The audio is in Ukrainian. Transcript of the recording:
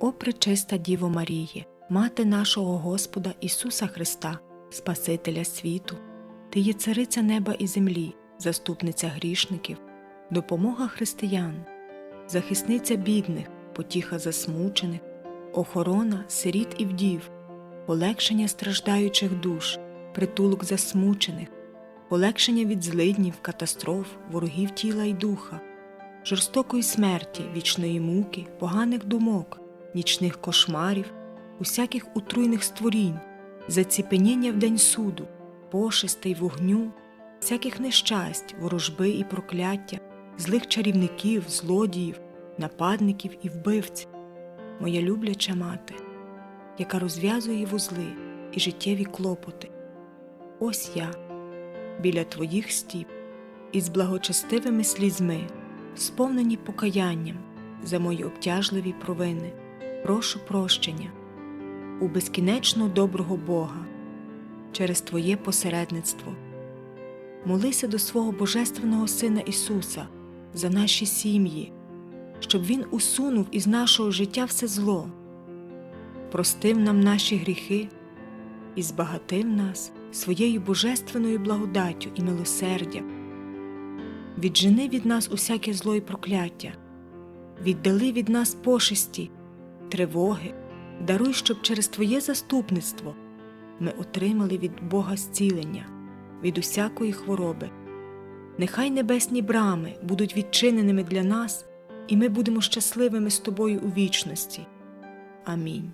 О пречиста Діво Маріє, Мати нашого Господа Ісуса Христа, Спасителя світу, Ти є цариця неба і землі, заступниця грішників, допомога християн, захисниця бідних, потіха засмучених, охорона сиріт і вдів, полегшення страждаючих душ, притулок засмучених, полегшення від злиднів, катастроф, ворогів тіла й духа, жорстокої смерті, вічної муки, поганих думок, нічних кошмарів, усяких утруйних створінь, заціпеніння в день суду, пошестей вогню, всяких нещасть, ворожби і прокляття, злих чарівників, злодіїв, нападників і вбивць, моя любляча мати, яка розв'язує вузли і життєві клопоти. Ось я, біля твоїх стіп, із благочестивими слізьми, сповнені покаянням за мої обтяжливі провини, прошу прощення у безкінечно доброго Бога через Твоє посередництво. Молися до свого Божественного Сина Ісуса за наші сім'ї, щоб Він усунув із нашого життя все зло, простив нам наші гріхи і збагатив нас своєю божественною благодаттю і милосердям. Віджени від нас усяке зло і прокляття, віддали від нас пошесті, тривоги, даруй, щоб через Твоє заступництво ми отримали від Бога зцілення, від усякої хвороби. Нехай небесні брами будуть відчиненими для нас, і ми будемо щасливими з Тобою у вічності. Амінь.